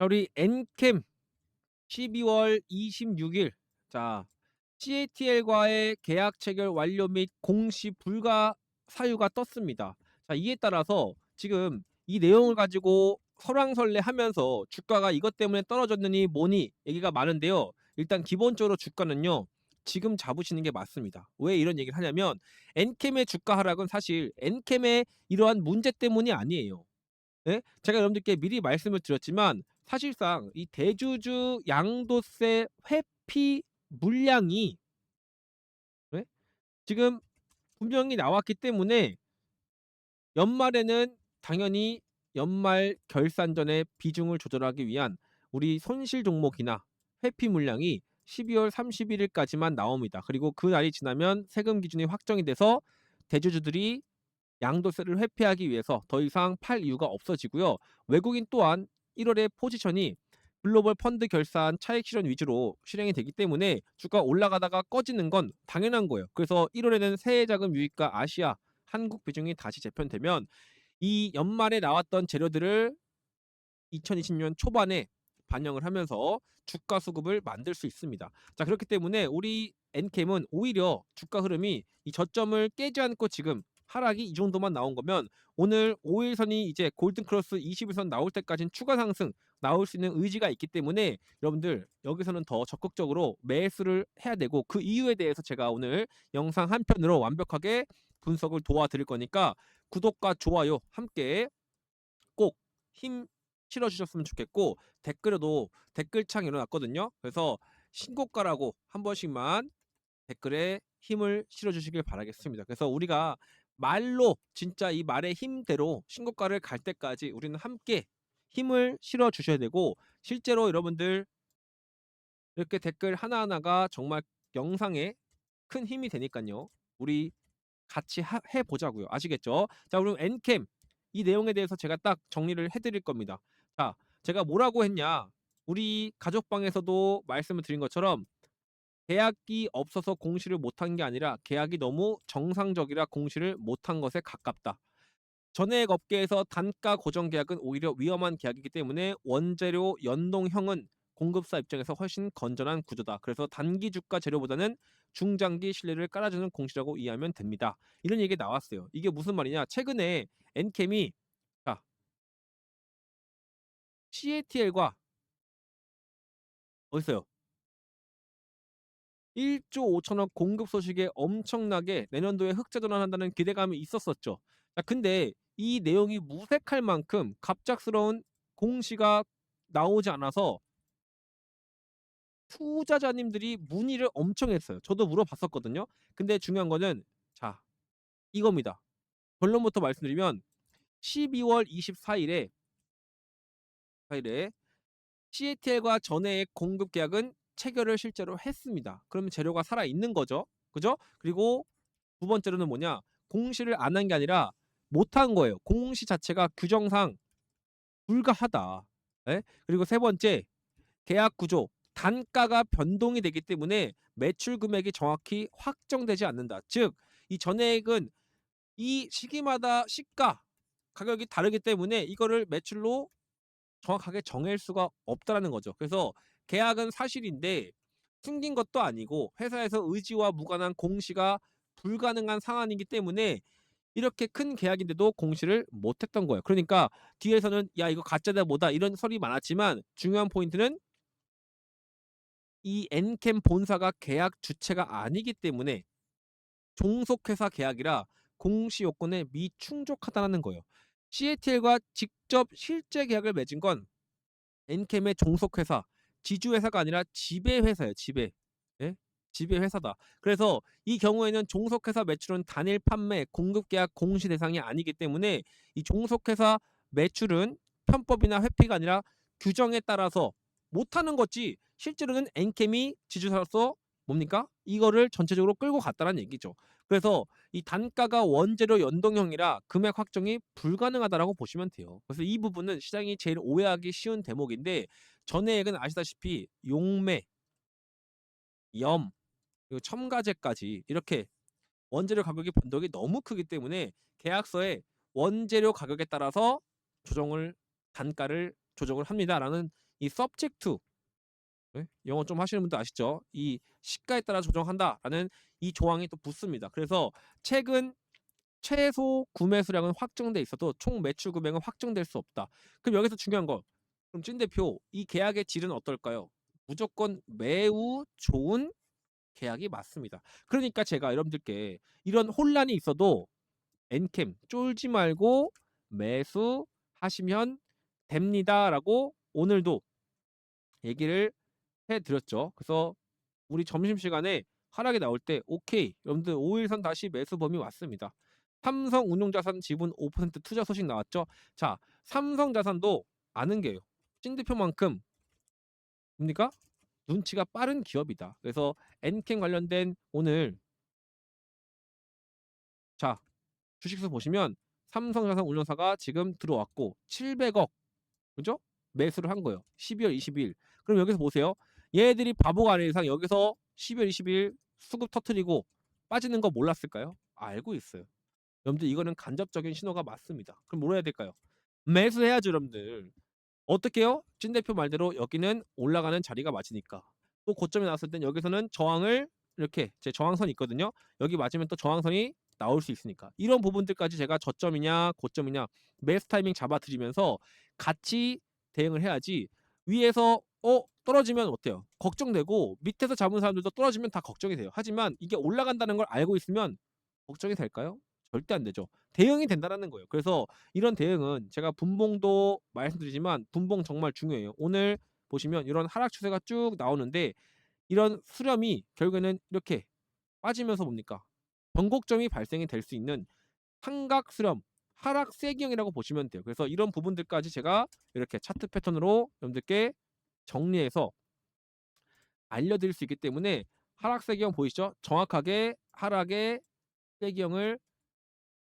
자, 우리 엔캠 12월 26일 자 CATL과의 계약 체결 완료 및 공시 불가 사유가 떴습니다. 자 이에 따라서 지금 이 내용을 가지고 설왕설래 하면서 주가가 이것 때문에 떨어졌느니 뭐니 얘기가 많은데요. 일단 기본적으로 주가는요. 지금 잡으시는 게 맞습니다. 왜 이런 얘기를 하냐면 엔캠의 주가 하락은 사실 엔캠의 이러한 문제 때문이 아니에요. 예? 제가 여러분들께 미리 말씀을 드렸지만 사실상 이 대주주 양도세 회피 물량이 예? 지금 분명히 나왔기 때문에 연말에는 당연히 연말 결산 전에 비중을 조절하기 위한 우리 손실 종목이나 회피 물량이 12월 31일까지만 나옵니다. 그리고 그 날이 지나면 세금 기준이 확정이 돼서 대주주들이 양도세를 회피하기 위해서 더 이상 팔 이유가 없어지고요. 외국인 또한 1월에 포지션이 글로벌 펀드 결산 차익 실현 위주로 실행이 되기 때문에 주가 올라가다가 꺼지는 건 당연한 거예요. 그래서 1월에는 세해 자금 유입과 아시아, 한국 비중이 다시 재편되면 이 연말에 나왔던 재료들을 2020년 초반에 반영을 하면서 주가 수급을 만들 수 있습니다. 자 그렇기 때문에 우리 엔캠은 오히려 주가 흐름이 이 저점을 깨지 않고 지금 하락이 이 정도만 나온 거면 오늘 5일선이 이제 골든 크로스 20일선 나올 때까지는 추가 상승 나올 수 있는 의지가 있기 때문에 여러분들 여기서는 더 적극적으로 매수를 해야 되고 그 이유에 대해서 제가 오늘 영상 한 편으로 완벽하게 분석을 도와드릴 거니까 구독과 좋아요 함께 꼭 힘 실어 주셨으면 좋겠고 댓글에도 댓글창 일어났거든요. 그래서 신고가라고 한 번씩만 댓글에 힘을 실어 주시길 바라겠습니다. 그래서 우리가 말로 진짜 이 말의 힘대로 신고가를 갈 때까지 우리는 함께 힘을 실어 주셔야 되고 실제로 여러분들 이렇게 댓글 하나하나가 정말 영상에 큰 힘이 되니까요. 우리 같이 하, 해보자고요. 아시겠죠? 자, 그럼 엔캠 이 내용에 대해서 제가 딱 정리를 해 드릴 겁니다. 자, 제가 뭐라고 했냐? 우리 가족방에서도 말씀을 드린 것처럼 계약이 없어서 공시를 못한 게 아니라 계약이 너무 정상적이라 공시를 못한 것에 가깝다. 전액 업계에서 단가 고정 계약은 오히려 위험한 계약이기 때문에 원재료 연동형은 공급사 입장에서 훨씬 건전한 구조다. 그래서 단기 주가 재료보다는 중장기 신뢰를 깔아주는 공시라고 이해하면 됩니다. 이런 얘기 나왔어요. 이게 무슨 말이냐? 최근에 엔캠이 자 CATL과 어딨어요? 1조 5천억 공급 소식에 엄청나게 내년도에 흑자 전환한다는 기대감이 있었었죠. 자, 근데 이 내용이 무색할 만큼 갑작스러운 공시가 나오지 않아서 투자자님들이 문의를 엄청 했어요. 저도 물어봤었거든요. 근데 중요한 거는 자 이겁니다. 결론부터 말씀드리면 12월 24일에 4일에 CATL과 전해의 공급 계약은 체결을 실제로 했습니다. 그러면 재료가 살아 있는 거죠. 그죠? 그리고 두 번째로는 뭐냐? 공시를 안 한 게 아니라 못 한 거예요. 공시 자체가 규정상 불가하다. 예? 그리고 세 번째 계약 구조 단가가 변동이 되기 때문에 매출 금액이 정확히 확정되지 않는다. 즉, 이 전액은 이 시기마다 시가 가격이 다르기 때문에 이거를 매출로 정확하게 정할 수가 없다라는 거죠. 그래서 계약은 사실인데 숨긴 것도 아니고 회사에서 의지와 무관한 공시가 불가능한 상황이기 때문에 이렇게 큰 계약인데도 공시를 못했던 거예요. 그러니까 뒤에서는 야 이거 가짜다 뭐다 이런 설이 많았지만 중요한 포인트는 이 엔캠 본사가 계약 주체가 아니기 때문에 종속회사 계약이라 공시 요건에 미충족하다는 거예요. CATL과 직접 실제 계약을 맺은 건 엔캠의 종속회사, 지주회사가 아니라 지배회사예요. 지배. 예? 지배회사다. 그래서 이 경우에는 종속회사 매출은 단일 판매, 공급계약 공시 대상이 아니기 때문에 이 종속회사 매출은 편법이나 회피가 아니라 규정에 따라서 못하는 거지 실제로는 엔캠이 지주사로서 뭡니까? 이거를 전체적으로 끌고 갔다는 얘기죠. 그래서 이 단가가 원재료 연동형이라 금액 확정이 불가능하다라고 보시면 돼요. 그래서 이 부분은 시장이 제일 오해하기 쉬운 대목인데 전해액은 아시다시피 용매, 염, 그리고 첨가제까지 이렇게 원재료 가격의 변동이 너무 크기 때문에 계약서에 원재료 가격에 따라서 조정을 단가를 조정을 합니다라는 이 subject to 네? 영어 좀 하시는 분들 아시죠? 이 시가에 따라 조정한다라는 이 조항이 또 붙습니다. 그래서 책은 최소 구매 수량은 확정돼 있어도 총 매출 금액은 확정될 수 없다. 그럼 여기서 중요한 거. 그럼 찐 대표 이 계약의 질은 어떨까요? 무조건 매우 좋은 계약이 맞습니다. 그러니까 제가 여러분들께 이런 혼란이 있어도 엔캠 쫄지 말고 매수하시면 됩니다라고 오늘도 얘기를 해드렸죠. 그래서 우리 점심시간에 하락이 나올 때 오케이 여러분들 5일선 다시 매수 범위 왔습니다. 삼성 운용자산 지분 5% 투자 소식 나왔죠. 자 삼성자산도 아는 게요. 찐대표만큼 뭡니까? 눈치가 빠른 기업이다. 그래서 엔캠 관련된 오늘 자 주식수 보시면 삼성자산 운용사가 지금 들어왔고 700억 그죠? 매수를 한 거예요. 12월 20일. 그럼 여기서 보세요. 얘들이 바보가 아닌 이상 여기서 12월 20일 수급 터트리고 빠지는 거 몰랐을까요? 알고 있어요. 여러분들 이거는 간접적인 신호가 맞습니다. 그럼 뭘 해야 될까요? 매수해야죠, 여러분들. 어떻게 해요? 찐 대표 말대로 여기는 올라가는 자리가 맞으니까. 또 고점이 나왔을 땐 여기서는 저항을 이렇게 제 저항선이 있거든요. 여기 맞으면 또 저항선이 나올 수 있으니까. 이런 부분들까지 제가 저점이냐 고점이냐 매수 타이밍 잡아드리면서 같이 대응을 해야지 위에서 어 떨어지면 어때요? 걱정되고 밑에서 잡은 사람들도 떨어지면 다 걱정이 돼요. 하지만 이게 올라간다는 걸 알고 있으면 걱정이 될까요? 절대 안 되죠. 대응이 된다라는 거예요. 그래서 이런 대응은 제가 분봉도 말씀드리지만 분봉 정말 중요해요. 오늘 보시면 이런 하락 추세가 쭉 나오는데 이런 수렴이 결국에는 이렇게 빠지면서 뭡니까? 변곡점이 발생이 될 수 있는 삼각 수렴, 하락 세기형이라고 보시면 돼요. 그래서 이런 부분들까지 제가 이렇게 차트 패턴으로 여러분들께 정리해서 알려드릴 수 있기 때문에 하락 세기형 보이시죠? 정확하게 하락의 세기형을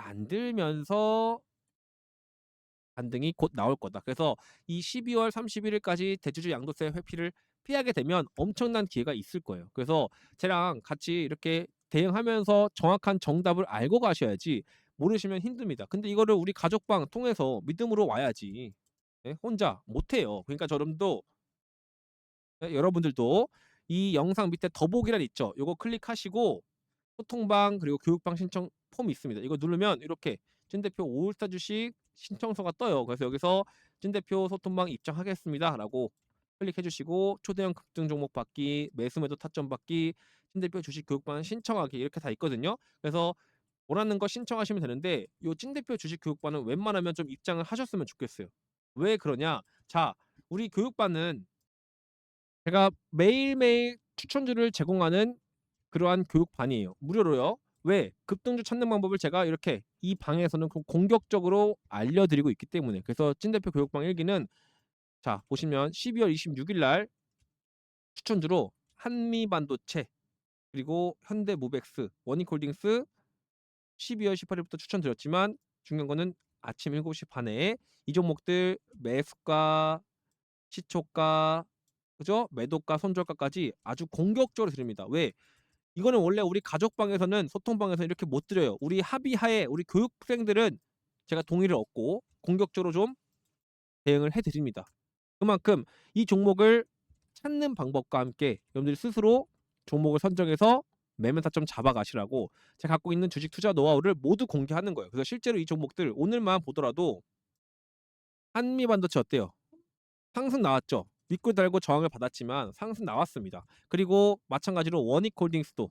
만들면서 반등이 곧 나올 거다. 그래서 이 12월 31일까지 대주주 양도세 회피를 피하게 되면 엄청난 기회가 있을 거예요. 그래서 쟤랑 같이 이렇게 대응하면서 정확한 정답을 알고 가셔야지 모르시면 힘듭니다. 근데 이거를 우리 가족방 통해서 믿음으로 와야지. 예? 혼자 못해요. 그러니까 여러분도 예? 여러분들도 이 영상 밑에 더보기란 있죠. 요거 클릭하시고 소통방 그리고 교육방 신청 폼이 있습니다. 이거 누르면 이렇게 찐 대표 5일타 주식 신청서가 떠요. 그래서 여기서 찐 대표 소통방 입장하겠습니다라고 클릭해 주시고 초대형 급등 종목 받기, 매수 매도 타점 받기, 찐 대표 주식 교육반 신청하기 이렇게 다 있거든요. 그래서 원하는 거 신청하시면 되는데 요 찐 대표 주식 교육반은 웬만하면 좀 입장을 하셨으면 좋겠어요. 왜 그러냐? 자, 우리 교육반은 제가 매일매일 추천주를 제공하는 그러한 교육반이에요. 무료로요. 왜? 급등주 찾는 방법을 제가 이렇게 이 방에서는 그 공격적으로 알려드리고 있기 때문에 그래서 찐 대표 교육방 1기는 자 보시면 12월 26일 날 추천주로 한미반도체 그리고 현대무벡스 원익홀딩스 12월 18일부터 추천드렸지만 중요한 거는 아침 7시 반에 이 종목들 매수가 시초가 그죠? 매도가 손절가까지 아주 공격적으로 드립니다. 왜? 이거는 원래 우리 가족방에서는 소통방에서 이렇게 못 드려요. 우리 합의하에 우리 교육생들은 제가 동의를 얻고 공격적으로 좀 대응을 해드립니다. 그만큼 이 종목을 찾는 방법과 함께 여러분들이 스스로 종목을 선정해서 매매 타점 잡아가시라고 제가 갖고 있는 주식 투자 노하우를 모두 공개하는 거예요. 그래서 실제로 이 종목들 오늘만 보더라도 한미 반도체 어때요? 상승 나왔죠. 믿고 달고 저항을 받았지만 상승 나왔습니다. 그리고 마찬가지로 원익홀딩스도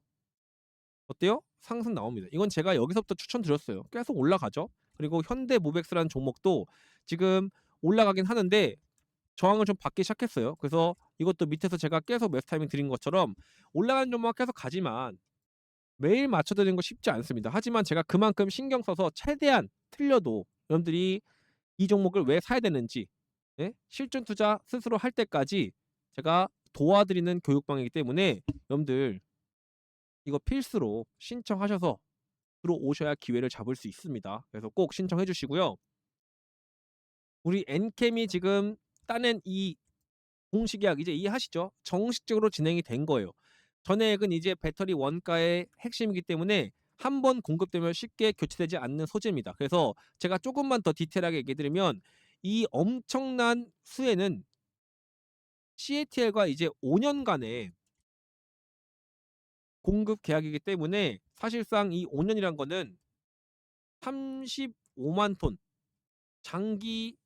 어때요? 상승 나옵니다. 이건 제가 여기서부터 추천드렸어요. 계속 올라가죠. 그리고 현대모백스라는 종목도 지금 올라가긴 하는데 저항을 좀 받기 시작했어요. 그래서 이것도 밑에서 제가 계속 매스 타이밍 드린 것처럼 올라가는 종목 계속 가지만 매일 맞춰드리는 거 쉽지 않습니다. 하지만 제가 그만큼 신경 써서 최대한 틀려도 여러분들이 이 종목을 왜 사야 되는지 예? 실전 투자 스스로 할 때까지 제가 도와드리는 교육방이기 때문에 여러분들 이거 필수로 신청하셔서 들어오셔야 기회를 잡을 수 있습니다. 그래서 꼭 신청해 주시고요. 우리 엔캠이 지금 따낸 이 공식 계약 이제 이해하시죠? 정식적으로 진행이 된 거예요. 전액은 이제 배터리 원가의 핵심이기 때문에 한 번 공급되면 쉽게 교체되지 않는 소재입니다. 그래서 제가 조금만 더 디테일하게 얘기해 드리면 이 엄청난 수혜는 CATL과 이제 5년간의 공급 계약이기 때문에 사실상 이 5년이란 거는 35만 톤 장기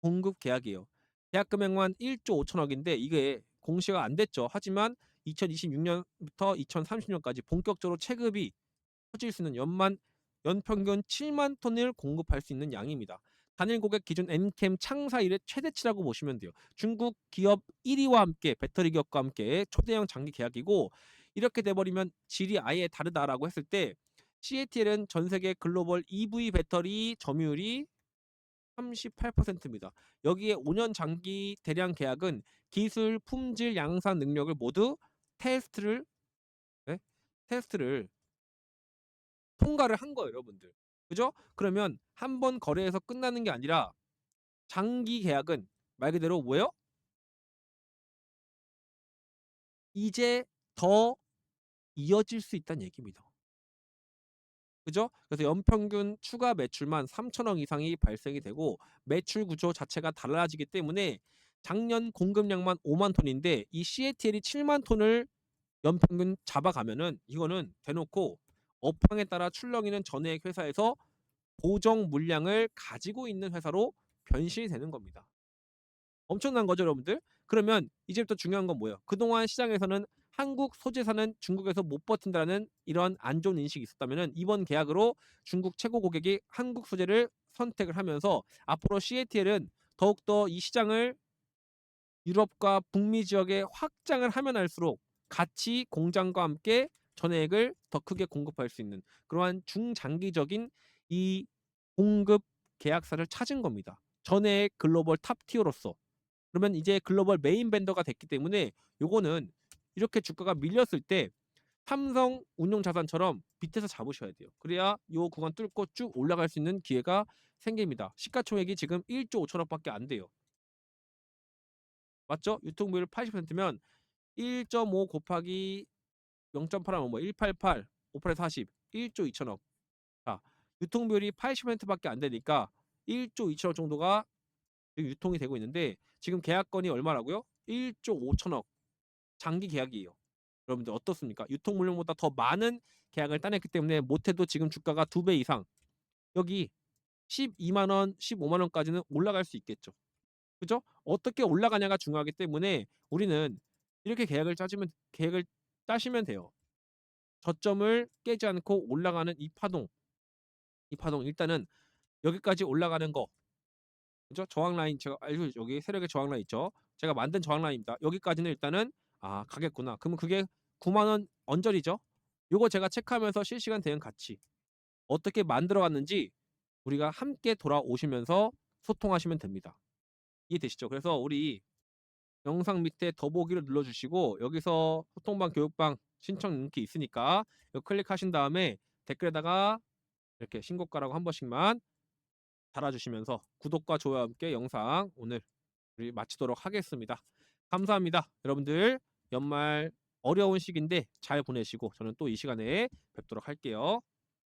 공급 계약이에요. 계약 금액만 1조 5천억인데 이게 공시가 안 됐죠. 하지만 2026년부터 2030년까지 본격적으로 체급이 커질 수 있는 연만 연평균 7만 톤을 공급할 수 있는 양입니다. 단일 고객 기준 엔캠 창사 이래 최대치라고 보시면 돼요. 중국 기업 1위와 함께 배터리 기업과 함께 초대형 장기 계약이고 이렇게 돼버리면 질이 아예 다르다라고 했을 때 CATL은 전 세계 글로벌 EV 배터리 점유율이 38%입니다. 여기에 5년 장기 대량 계약은 기술, 품질, 양산 능력을 모두 테스트를 네? 테스트를 통과를 한 거예요, 여러분들. 그죠? 그러면 한 번 거래해서 끝나는 게 아니라 장기 계약은 말 그대로 뭐예요? 이제 더 이어질 수 있다는 얘기입니다. 그죠? 그래서 연평균 추가 매출만 3천억 이상이 발생이 되고 매출 구조 자체가 달라지기 때문에 작년 공급량만 5만 톤인데 이 CATL이 7만 톤을 연평균 잡아가면은 이거는 대놓고 업황에 따라 출렁이는 전해액 회사에서 보정 물량을 가지고 있는 회사로 변신이 되는 겁니다. 엄청난 거죠, 여러분들? 그러면 이제부터 중요한 건 뭐예요? 그동안 시장에서는 한국 소재사는 중국에서 못 버틴다는 이런 안 좋은 인식이 있었다면 이번 계약으로 중국 최고 고객이 한국 소재를 선택을 하면서 앞으로 CATL은 더욱더 이 시장을 유럽과 북미 지역에 확장을 하면 할수록 같이 공장과 함께 전해액을 더 크게 공급할 수 있는 그러한 중장기적인 이 공급 계약사를 찾은 겁니다. 전해액 글로벌 탑티어로서 그러면 이제 글로벌 메인 벤더가 됐기 때문에 요거는 이렇게 주가가 밀렸을 때 삼성 운용 자산처럼 밑에서 잡으셔야 돼요. 그래야 요 구간 뚫고 쭉 올라갈 수 있는 기회가 생깁니다. 시가총액이 지금 1조 5천억밖에 안 돼요. 맞죠? 유통비율 80%면 1.5 곱하기 0.8하면 뭐 188, 58에 40, 1조 2천억. 자, 유통 비율이 80%밖에 안 되니까 1조 2천억 정도가 유통이 되고 있는데 지금 계약건이 얼마라고요? 1조 5천억 장기 계약이에요. 여러분들 어떻습니까? 유통 물량보다 더 많은 계약을 따냈기 때문에 못해도 지금 주가가 두 배 이상 여기 12만 원, 15만 원까지는 올라갈 수 있겠죠. 그죠? 어떻게 올라가냐가 중요하기 때문에 우리는 이렇게 계약을 짜주면 계획을 짜시면 돼요. 저점을 깨지 않고 올라가는 이 파동. 이 파동 일단은 여기까지 올라가는 거. 그죠? 저항 라인 제가 알고 여기 세력의 저항 라인 있죠. 제가 만든 저항 라인입니다. 여기까지는 일단은 아, 가겠구나. 그러면 그게 9만 원 언저리죠. 요거 제가 체크하면서 실시간 대응 가치 어떻게 만들어 왔는지 우리가 함께 돌아오시면서 소통하시면 됩니다. 이해되시죠? 그래서 우리 영상 밑에 더보기를 눌러주시고 여기서 소통방 교육방 신청 링크 있으니까 이거 클릭하신 다음에 댓글에다가 이렇게 신고가라고 한 번씩만 달아주시면서 구독과 좋아요와 함께 영상 오늘 우리 마치도록 하겠습니다. 감사합니다. 여러분들 연말 어려운 시기인데 잘 보내시고 저는 또 이 시간에 뵙도록 할게요.